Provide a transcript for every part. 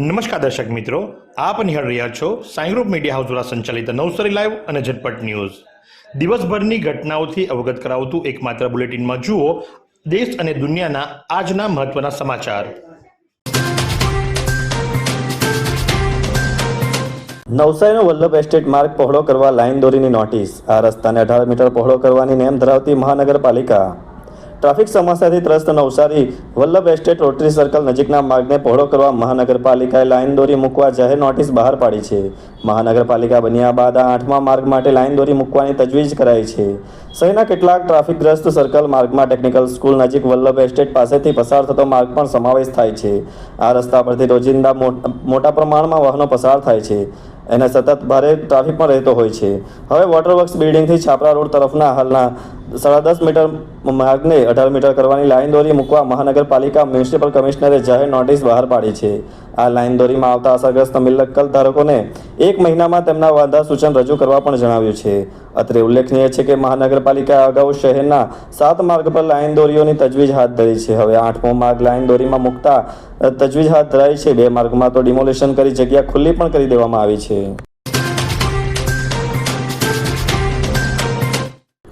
નમસ્કાર દર્શક મિત્રો, આપ નિહાળ રહ્યા છો સાઈ ગ્રુપ મીડિયા હાઉસ દ્વારા સંચાલિત નવસારી લાઈવ અને ઝટપટ ન્યૂઝ. દિવસભરની ઘટનાઓથી અવગત કરાવતું એકમાત્ર બુલેટિનમાં જુઓ દેશ અને દુનિયાના આજના મહત્વના સમાચાર. નવસારીનો વલ્લભ એસ્ટેટ માર્ગ પહોળો કરવા લાઇન દોરીની નોટિસ. આ રસ્તાને અઢાર મીટર પહોળો કરવાની નેમ ધરાવતી મહાનગરપાલિકા ટ્રાફિક સમસ્યાથી ત્રસ્ત Navsari Vallabh estate rotary circle નજીકના માર્ગને પહોળો કરવા મહાનગરપાલિકાએ લાઇન દોરી મૂકવા જાહેર નોટિસ બહાર પાડી છે. મહાનગરપાલિકા બન્યા બાદ આ આઠમા માર્ગ માટે લાઇન દોરી મૂકવાની તજવીજ કરાઈ છે. શહેરના કેટલાક ટ્રાફિકગ્રસ્ત સર્કલ માર્ગમાં ટેકનિકલ સ્કૂલ નજીક વલ્લભ એસ્ટેટ પાસેથી પસાર થતો માર્ગ પણ સમાવેશ થાય છે. આ રસ્તા પરથી રોજિંદા મોટ- પ્રમાણમાં વાહનો પસાર થાય છે. એને સતત ભારે ટ્રાફિક પણ રહેતો હોય છે. હવે વોટરવર્ક્સ બિલ્ડિંગથી છાપરા રોડ તરફના હાલના સાડા દસ મીટર માર્ગને અઢાર મીટર કરવાની લાઇન દોરી મૂકવા મહાનગરપાલિકા મ્યુનિસિપલ કમિશનરે જાહેર નોટિસ બહાર પાડી છે. આ લાઇન દોરીમાં આવતા અસરગ્રસ્ત મિલકત ધારકોને એક મહિનામાં તેમના વાંધા સૂચન રજૂ કરવા પણ જણાવ્યું છે. અત્રે ઉલ્લેખનીય છે કે મહાનગરપાલિકાએ અગાઉ શહેરના સાત માર્ગ પર લાઇન દોરીઓની તજવીજ હાથ ધરી છે. હવે આઠમો માર્ગ લાઇન દોરીમાં મૂકતા તજવીજ હાથ ધરાઈ છે. બે માર્ગમાં તો ડિમોલિશન કરી જગ્યા ખુલ્લી પણ કરી દેવામાં આવી છે.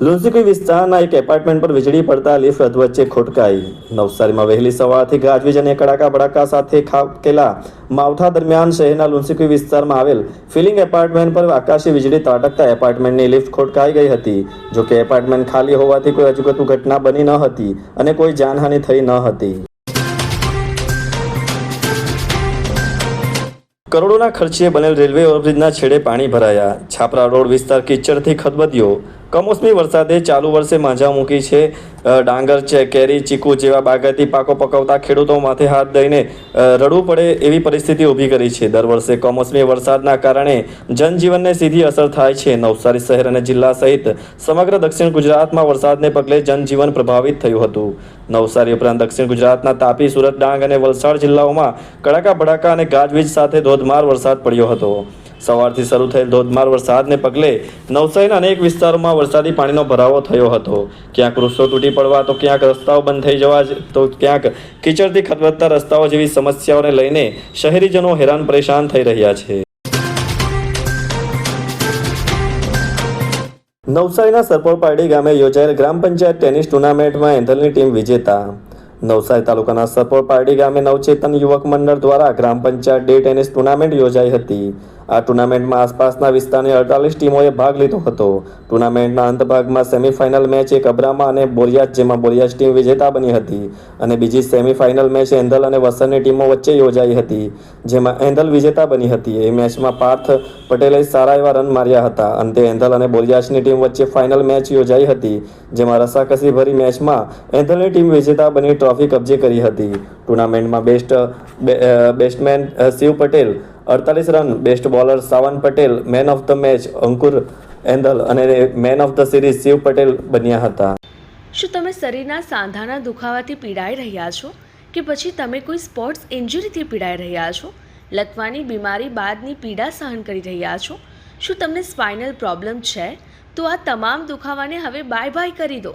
લુન્સીકુઈ વિસ્તારના એક એપાર્ટમેન્ટ પર વીજળી પડતા લિફ્ટ અધવચ્ચે ખોટકાઈ. નવસારીમાં વહેલી સવારથી ગાજવીજ અને કડાકા ભડાકા સાથે ખાબકેલા માવઠા દરમિયાન શહેરના લુન્સીકુઈ વિસ્તારમાં આવેલ ફિલિંગ એપાર્ટમેન્ટ પર આકાશી વીજળી ત્રાટકતા એપાર્ટમેન્ટની લિફ્ટ ખોટકાઈ ગઈ હતી. જો કે એપાર્ટમેન્ટ ખાલી હોવાથી કોઈ અજુગતું ઘટના બની ન હતી અને કોઈ જાનહાનિ થઈ ન હતી. કરોડોના ખર્ચે બનેલ રેલવે ઓવરબ્રિજના છેડે પાણી ભરાયા. છાપરા રોડ વિસ્તાર કિચડથી ખદબદ્યો. કમોસમી વરસાદે ચાલુ વર્ષે માંજા મૂકી છે. ડાંગર છે કેરી, ચીકુ જેવા બાગાયતી પાકો પકવતા ખેડૂતો માથે હાથ દઈને રડવું પડે એવી પરિસ્થિતિ ઊભી કરી છે. દર વર્ષે કમોસમી વરસાદના કારણે જનજીવનને સીધી અસર થાય છે. નવસારી શહેર અને જિલ્લા સહિત સમગ્ર દક્ષિણ ગુજરાતમાં વરસાદને પગલે જનજીવન પ્રભાવિત થયું હતું. નવસારી ઉપરાંત દક્ષિણ ગુજરાતના તાપી, સુરત, ડાંગ અને વલસાડ જિલ્લાઓમાં કડાકા, ભડાકા અને ગાજવીજ સાથે ધોધમાર વરસાદ પડ્યો હતો. સવારથી શરૂ થયેલ ધોધમાર વરસાદને પગલે નવસારીના અનેક વિસ્તારોમાં વરસાદી પાણીનો ભરાવો થયો હતો. ક્યાંક વૃક્ષો તૂટી પડવા તો ક્યાંક રસ્તાઓ બંધ થઈ જવા તો ક્યાંક કીચડથી ખદબદતા રસ્તાઓ જેવી સમસ્યાઓને લઈને શહેરીજનો હેરાન પરેશાન થઈ રહ્યા છે. નવસારીના સરપોરપારડી ગામે યોજાયેલ ગ્રામ પંચાયત ટેનિસ ટુર્નામેન્ટમાં એન્થલની ટીમ વિજેતા. નવસારી તાલુકાના સરપોરપારડી ગામે નવચેતન યુવક મંડળ દ્વારા gram panchayat day tennis tournament યોજાઈ હતી. આ ટુર્નામેન્ટમાં આસપાસના વિસ્તારની અડતાલીસ ટીમોએ ભાગ લીધો હતો. ટુર્નામેન્ટના અંતભાગમાં સેમીફાઇનલ મેચ એક અબ્રામા અને બોરિયાજ, જેમાં બોરિયાજ ટીમ વિજેતા બની હતી અને બીજી સેમીફાઇનલ મેચ એન્ધલ અને વસનની ટીમો વચ્ચે યોજાઈ હતી, જેમાં એન્ધલ વિજેતા બની હતી. એ મેચમાં પાર્થ પટેલે સારા એવા રન માર્યા હતા. અંતે એન્ધલ અને બોરિયાજની ટીમ વચ્ચે ફાઇનલ મેચ યોજાઈ હતી, જેમાં રસાકસી ભરી મેચમાં એન્ધલની ટીમ વિજેતા બની ટ્રોફી કબજે કરી હતી. ટુર્નામેન્ટમાં બેસ્ટ બેસ્ટમેન શિવ પટેલ અડતાલીસ run best bowler Savan Patel man of the match Ankur Endal અને man of the series Shiv Patel બન્યા હતા. શું તમે શરીરના સાંધાના દુખાવાથી પીડાઈ રહ્યા છો? કે પછી તમે કોઈ સ્પોર્ટ્સ ઇન્જરીથી પીડાઈ રહ્યા છો? લકવાની બીમારી બાદની પીડા સહન કરી રહ્યા છો? શું તમને સ્પાઇનલ પ્રોબ્લેમ છે? તો આ તમામ દુખાવાને હવે બાય બાય કરી દો.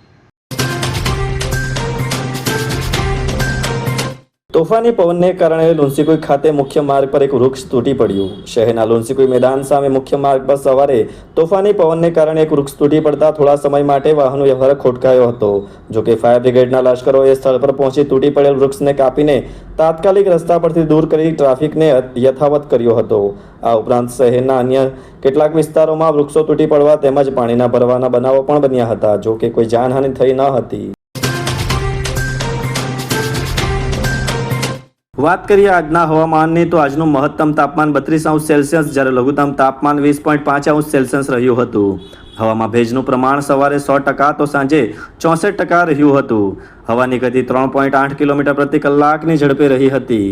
તોફાની પવનને કારણે લુન્સીકુઈ ખાતે મુખ્ય માર્ગ પર એક વૃક્ષ તૂટી પડ્યું. શહેરના લુન્સીકુઈ મેદાન સામે મુખ્ય માર્ગ પર સવારે તોફાની પવનને કારણે એક વૃક્ષ તૂટી પડતા થોડા સમય માટે વાહન વ્યવહાર ખોટકાયો હતો. જોકે ફાયર બ્રિગેડના લશ્કરોએ સ્થળ પર પહોંચી તૂટી પડેલ વૃક્ષને કાપીને તાત્કાલિક રસ્તા પરથી દૂર કરી ટ્રાફિકને યથાવત કર્યો હતો. આ ઉપરાંત શહેરના અન્ય કેટલાક વિસ્તારોમાં વૃક્ષો તૂટી પડવા તેમજ પાણીના ભરવાના બનાવો પણ બન્યા હતા જોકે કોઈ જાનહાનિ થઈ ન હતી. વાત કરીએ આજના હવામાનની, તો આજનું મહત્તમ તાપમાન બત્રીસ અંશ સેલ્સિયસ, જ્યારે લઘુત્તમ તાપમાન વીસ પોઈન્ટ પાંચ અંશ સેલ્સિયસ રહ્યું હતું. હવામાં ભેજનું પ્રમાણ સવારે સો ટકા, તો સાંજે ચોસઠ ટકા રહ્યું હતું. હવાની ગતિ ત્રણ પોઈન્ટ આઠ કિલોમીટર પ્રતિ કલાકની ઝડપે રહી હતી.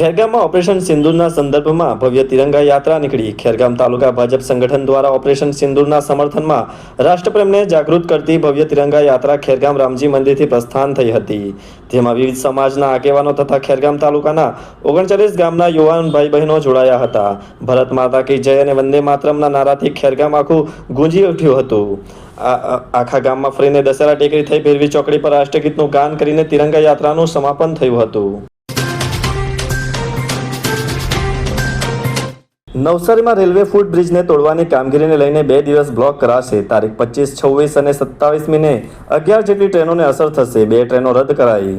ખેરગામમાં ઓપરેશન સિંદુરના સંદર્ભમાં ભવ્ય તિરંગા યાત્રા નીકળી. ખેરગામ તાલુકા ભાજપ સંગઠન દ્વારા ઓપરેશન સિંદૂરના સમર્થનમાં રાષ્ટ્રપ્રેમને જાગૃત કરતી ભવ્ય તિરંગા યાત્રા ખેરગામ રામજી મંદિરથી પ્રસ્થાન થઈ હતી. જેમાં વિવિધ સમાજના આગેવાનો તથા ખેરગામ તાલુકાના ઓગણચાલીસ ગામના યુવાન ભાઈ બહેનો જોડાયા હતા. ભરત માતા કી જય અને વંદે માતરમના નારાથી ખેરગામ આખું ગુંજી ઉઠ્યું હતું. આખા ગામમાં ફરીને દશેરા ટેકરી થઈ ભેરવી ચોકડી પર રાષ્ટ્રગીતનું ગાન કરીને તિરંગા યાત્રાનું સમાપન થયું હતું. નવસારીમાં રેલવે ફૂટ બ્રિજને તોડવાની કામગીરીને લઈને બે દિવસ બ્લોક કરાશે. તારીખ પચીસ, છવ્વીસ અને સત્તાવીસમીને અગિયાર જેટલી ટ્રેનોને અસર થશે. બે ટ્રેનો રદ કરાઈ.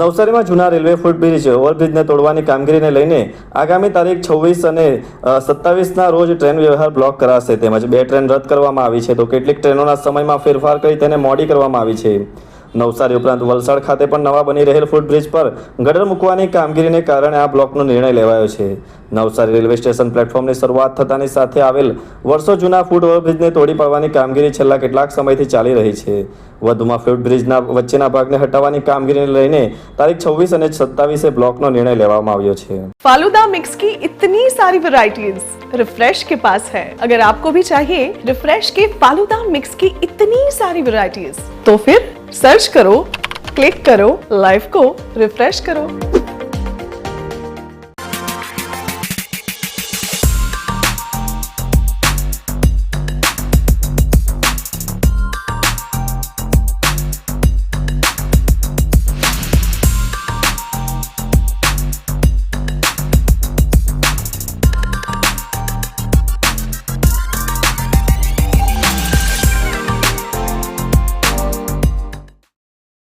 નવસારીમાં જૂના રેલવે ફૂટ બ્રિજ ઓવરબ્રિજને તોડવાની કામગીરીને લઈને આગામી તારીખ છવ્વીસ અને સત્તાવીસના રોજ ટ્રેન વ્યવહાર બ્લોક કરાશે. તેમજ બે ટ્રેન રદ કરવામાં આવી છે. તો કેટલીક ટ્રેનોના સમયમાં ફેરફાર કરી તેને મોડી કરવામાં આવી છે. નવસારી ઉપરાંત વલસાડ ખાતે પણ નવા બની રહેલ ફૂટબ્રિજ પર ગટર મૂકવાની કામગીરીને કારણે આ બ્લોકનો નિર્ણય લેવાયો છે નવસારી રેલવે સ્ટેશન પ્લેટફોર્મની શરૂઆત થતાની સાથે આવેલ વર્ષો જૂના ફૂટ ઓવરબ્રિજને તોડી પાડવાની કામગીરી છેલ્લા કેટલાક સમયથી ચાલી રહી છે વધુમાં ફૂટબ્રિજના વચ્ચેના ભાગને હટાવવાની કામગીરીને લઈને તારીખ છવ્વીસ અને સત્તાવીસે બ્લોકનો નિર્ણય લેવામાં આવ્યો છે फालूदा मिक्स की इतनी सारी वैरायटीज रिफ्रेश के पास है अगर आपको भी चाहिए रिफ्रेश के फालूदा मिक्स की इतनी सारी वैरायटीज तो फिर સર્ચ કરો ક્લિક કરો લાઈવ કો રિફ્રેશ કરો.